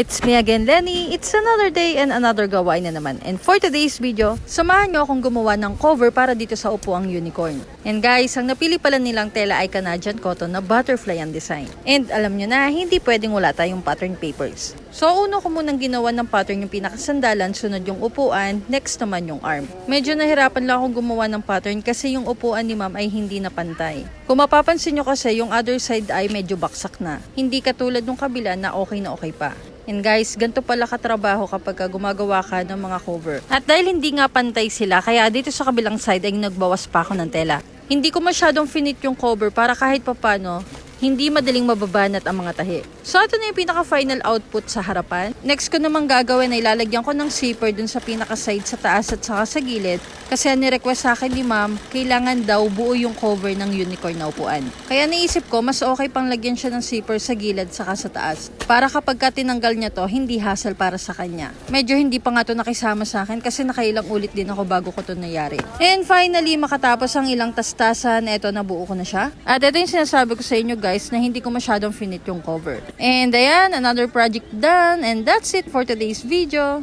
It's me again, Lenny. It's another day and another gawain na naman. And for today's video, samahan nyo akong gumawa ng cover para dito sa upuang unicorn. And guys, ang napili pala nilang tela ay Canadian cotton na butterfly ang design. And alam nyo na, hindi pwedeng wala tayong pattern papers. So, uno ko munang ginawa ng pattern yung pinakasandalan, sunod yung upuan, next naman yung arm. Medyo nahirapan lang akong gumawa ng pattern kasi yung upuan ni ma'am ay hindi na pantay. Kung mapapansin nyo kasi, yung other side ay medyo baksak na. Hindi katulad ng kabila na okay na okay pa. And guys, ganito pala katrabaho kapag ka gumagawa ka ng mga cover. At dahil hindi nga pantay sila, kaya dito sa kabilang side ay nagbawas pa ako ng tela. Hindi ko masyadong finit yung cover para kahit papano, hindi madaling mababanat ang mga tahi. So ito na yung pinaka-final output sa harapan. Next ko namang gagawin ay lalagyan ko ng zipper dun sa pinaka-side sa taas at saka sa gilid. Kasi nirequest sa akin ni ma'am, kailangan daw buo yung cover ng unicorn na upuan. Kaya naisip ko, mas okay pang lagyan siya ng zipper sa gilid saka sa taas. Para kapag ka tinanggal niya to, hindi hassle para sa kanya. Medyo hindi pa nga to nakisama sa akin kasi nakailang ulit din ako bago ko to nangyari. And finally, makatapos ang ilang tastasan, eto nabuo ko na siya. At ito yung sinasabi ko sa inyo guys na hindi ko masyadong finit yung cover. And ayan, another project done. And that's it for today's video.